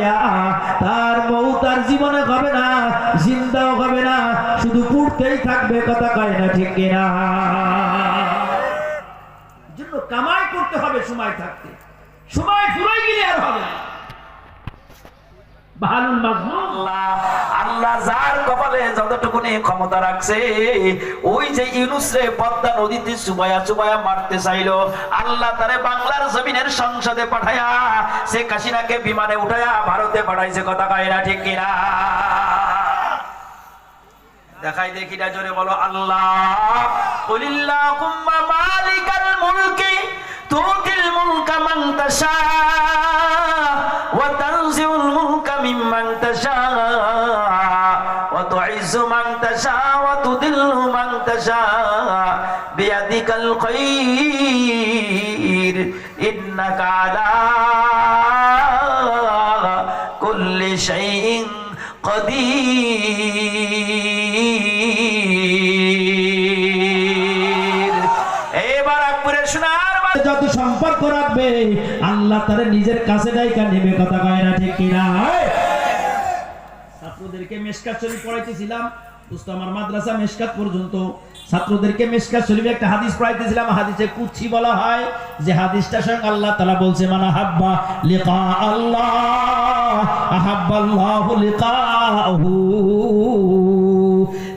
ইয়াহইয়া। তার জীবনে হবে না, জিন্দাও হবে না, শুধু পুড়তেই থাকবে, কথা কয় না ঠিক জন্য কামাই করতে হবে, সময় থাকতে। সময় ফুরাই গেলে আর হবে না। আল্লাহ যার কপালে যতটুকুনি ক্ষমতা রাখছে, ওই যে ইউনুস পদ্মা নদীতে চুবায়া চুবায়া মারতে চাইলো, আল্লাহ তারে বাংলার জমিনের সংসদে পাঠায়া সে কাশিনাকে বিমানে উঠায়া ভারতে পাঠাইছে, কথা কয় না ঠিক কিনা? দেখাই দেখি না, জোরে বলো, আল্লাহ। কুলিল্লাহুম্মা মালিকাল মুলকি, তুতিল মুলকা মান তাশা, ওয়া তানজিউল মান তাশা ওয়া তুদিল্লু মান তাশা বিয়াদিকাল খায়র ইন্নাকা আলা কুল্লি শাইইন কদির। এবার আকবরের সোনার বাংলা যত সম্পর্ক রাখবে, আল্লাহ তারা নিজের কাছে ডাইকা নেবে, কথা কয় না ঠিক কিনা? ছাত্রদেরকে মেশকাত শরীফ পড়াইতেছিলাম। দোস্ত আমার মাদ্রাসা মেশকাত পর্যন্ত। ছাত্রদেরকে মেশকাত শরীফে একটা হাদিস পড়াইতেছিলাম। হাদিসে কুচ্ছি বলা হয় যে হাদিসটা সঙ্গে আল্লাহ তালা বলছে মানে হাব্বা লিকা আল্লাহ আহাব্বাল্লাহু লিকাহু।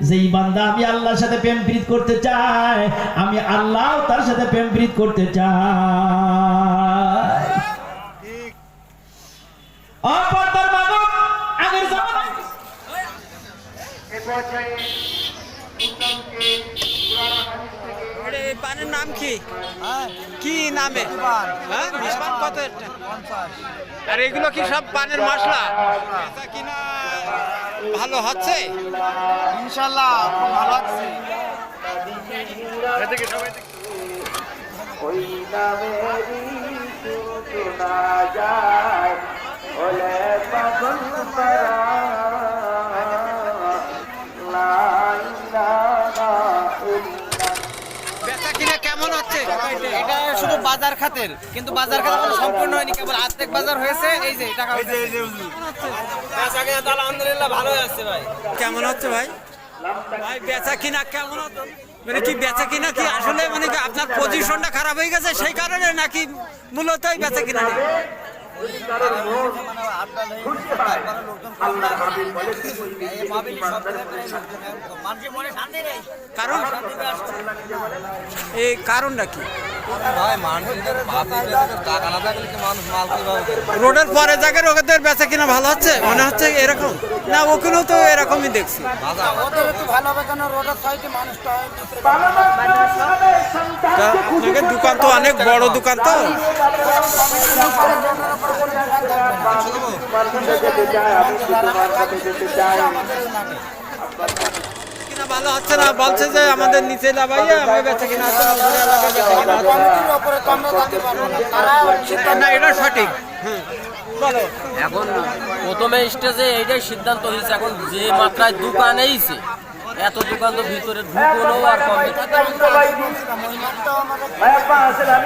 যেই বান্দা আমি আল্লাহর সাথে প্রেম প্রীত করতে চাই আমি আল্লাহ তার সাথে প্রেম প্রীত করতে চাই। আরে, পানের নাম কি? কি নামে? হ্যাঁ মিসপান কত আর এগুলো কি সব পানের মশলা? কিনা ভালো হচ্ছে? ইনশাল্লাহ খুব ভালো আছে বেচা বাজার খাতের। কিন্তু বাজার খাত কোনো সম্পূর্ণ হয়নি কেবল আর্ধেক বাজার হয়েছে। এই যে টাকা এই যে এই যে আলহামদুলিল্লাহ ভালো আছে ভাই। কেমন হচ্ছে ভাই? ভাই বেচা কিনা কেমন হচ্ছে মানে কি বেচা কিনা কি আসলে মানে কি আপনার পজিশনটা খারাপ হয়ে গেছে সেই কারণে নাকি মূলত এই বেচা কিনা নেই কারণ? এই কারণটা কি? রোডের পরে জায়গায় ওদের বেচা কিনা ভালো হচ্ছে? মনে হচ্ছে এরকম? না ওখানেও তো এরকমই দেখছি। ওদের একটু ভালো হবে কেন রোডের সাইডে ভালো হচ্ছে না? বলছে যে আমাদের নিচে লাভাইয়া আমি বেচা কিনা হচ্ছে না, এটা সঠিক। হুম। এখন প্রথমে স্টেজে এইটাই সিদ্ধান্ত হয়েছে এখন যে মাত্রায় দোকান এইছে এত দোকান তো ভিতরে ঢুকলো আর কমে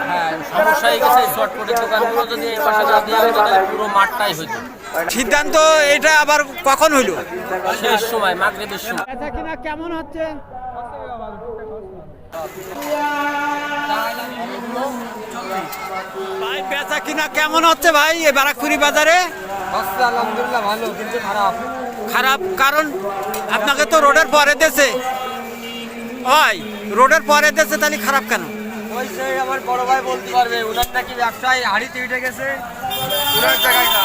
হ্যাঁ সমস্যা হয়ে গেছে চটপটের দোকানগুলো যদি এই পাশে না দিয়ে হতো তাহলে পুরো মাঠটাই হইতো সিদ্ধান্ত এটা আবার কখন হইল? শেষ সময় মাগরিবের সময়। বেচা কেমন হচ্ছে? ভাই বেচা কিনা কেমন হচ্ছে ভাই এই বারাকপুরি বাজারে? আলহামদুলিল্লাহ ভালো কিন্তু খারাপ। খারাপ কারণ আপনাকে তো রোডের পরে দেশে ওই রোডের পরে দেশে তাহলে খারাপ কেন? ওই যে আমার বড় ভাই বলতে পারবে ওনার নাকি ব্যবসায় হাড়িতে উঠে গেছে। ওনার জায়গায় না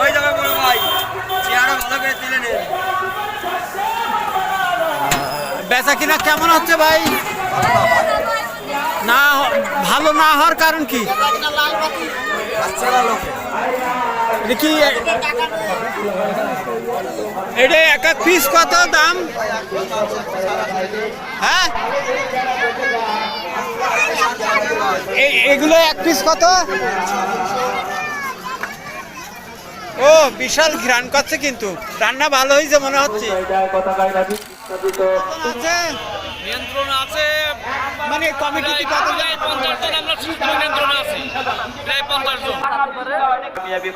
ওই যাবে বড় ভাই চেয়ারও ভালো করে তুলে নেই বেচা কিনা কেমন হচ্ছে ভাই? না, ভালো না হওয়ার কারণ কি? কি এটা এক এক পিস কত দাম? হ্যাঁ? এগুলো এক পিস কত? ও, বিশাল ঘ্রাণ করছে কিন্তু। রান্না ভালো হয়েছে মনে হচ্ছে। নিয়ন্ত্রণ আছে। মানে কমিটিতে কত প্রায় পঞ্চাশ জন আমরা নিয়ন্ত্রণ আছি। প্রায় পঞ্চাশ জন।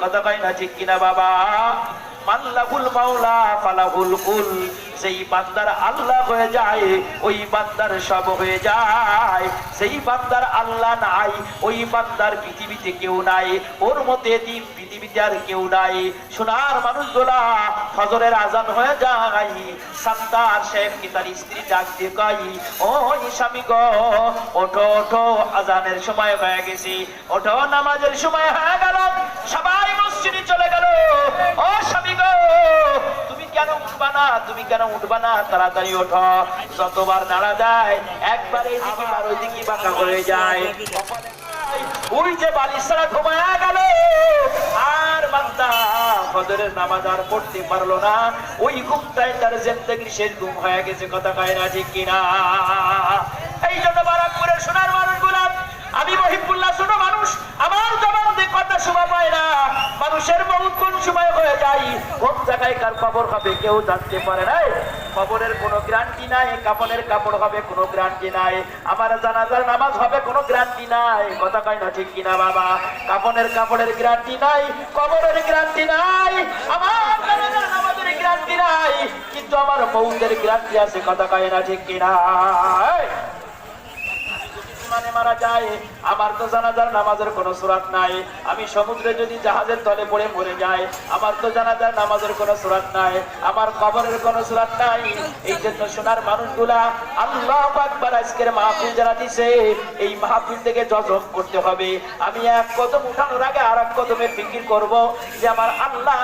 কথা কয় না ঠিক কিনা বাবা? সেই আল্লাহ হয়ে যায়, ওই সব হয়ে যায়। সেই আল্লাহ নাই, ওই পৃথিবীতে কেউ নাই। ওর পৃথিবীতে আর কেউ নাই। সোনার মানুষগুলা ফজরের আজান হয়ে যায়। সাত্তার শেখ তার স্ত্রী ডাক কয়, ও স্বামী গো আজানের সময় হয়ে গেছে। ওঠো, নামাজের সময় হয়ে গেল। সবাই না, তুমি কেন উঠবা না? তাড়াতাড়ি ওঠো। যতবার নাড়া যায়, একবার এইদিকে আর ওইদিকে বাঁকা হয়ে যায়। ওই যে বালিশরা ঘুমায় গেল। আর বান্দা ফজরের নামাজ আর পড়তে পারল না। ওই ঘুমটাই তার জিন্দগির শেষ ঘুম হয়ে গেছে। কথা কয় না ঠিক কিনা? এই জন্য বারাকপুরের সোনার মানুষগুলা আমি মহিবুল্লাহ ছোট মানুষ আমার জবান দিয়ে কথা শোভা পায় না মানুষের কোন সময় হয়ে যায়? কোন জায়গায় কার খবর হবে কেউ জানতে পারে না খবরের কোনো গ্যারান্টি নাই, কাপড়ের কাপড় হবে কোনো গ্যারান্টি নাই। আমার জানাজার নামাজ হবে কোনো গ্যারান্টি নাই। কথা কয় না ঠিক কিনা বাবা? কাপড়ের কাপড়ের গ্যারান্টি নাই কবরের গ্যারান্টি নাই, আমার জানাজার নামাজের নাই। কিন্তু আমার মৌতের গ্যারান্টি আছে, কথা কয় না ঠিক কিনা? মারা যায়, আমার তো জানাজার নামাজের কোনো সুরাত নাই। আমি সমুদ্রে যদি জাহাজের তলে পড়ে মরে যাই, আমার তো জানাজার নামাজের কোনো সুরাত নাই, আমার কবরের কোনো সুরাত নাই। এই জন্য সোনার মানুষগুলা আল্লাহ আকবার আজকের মাহফিল যারা দিছে, এই মাহফিল থেকে যজম করতে হবে। আমি এক কদম উঠানোর আগে আর এক কদমে ফিকির করব যে আমার আল্লাহ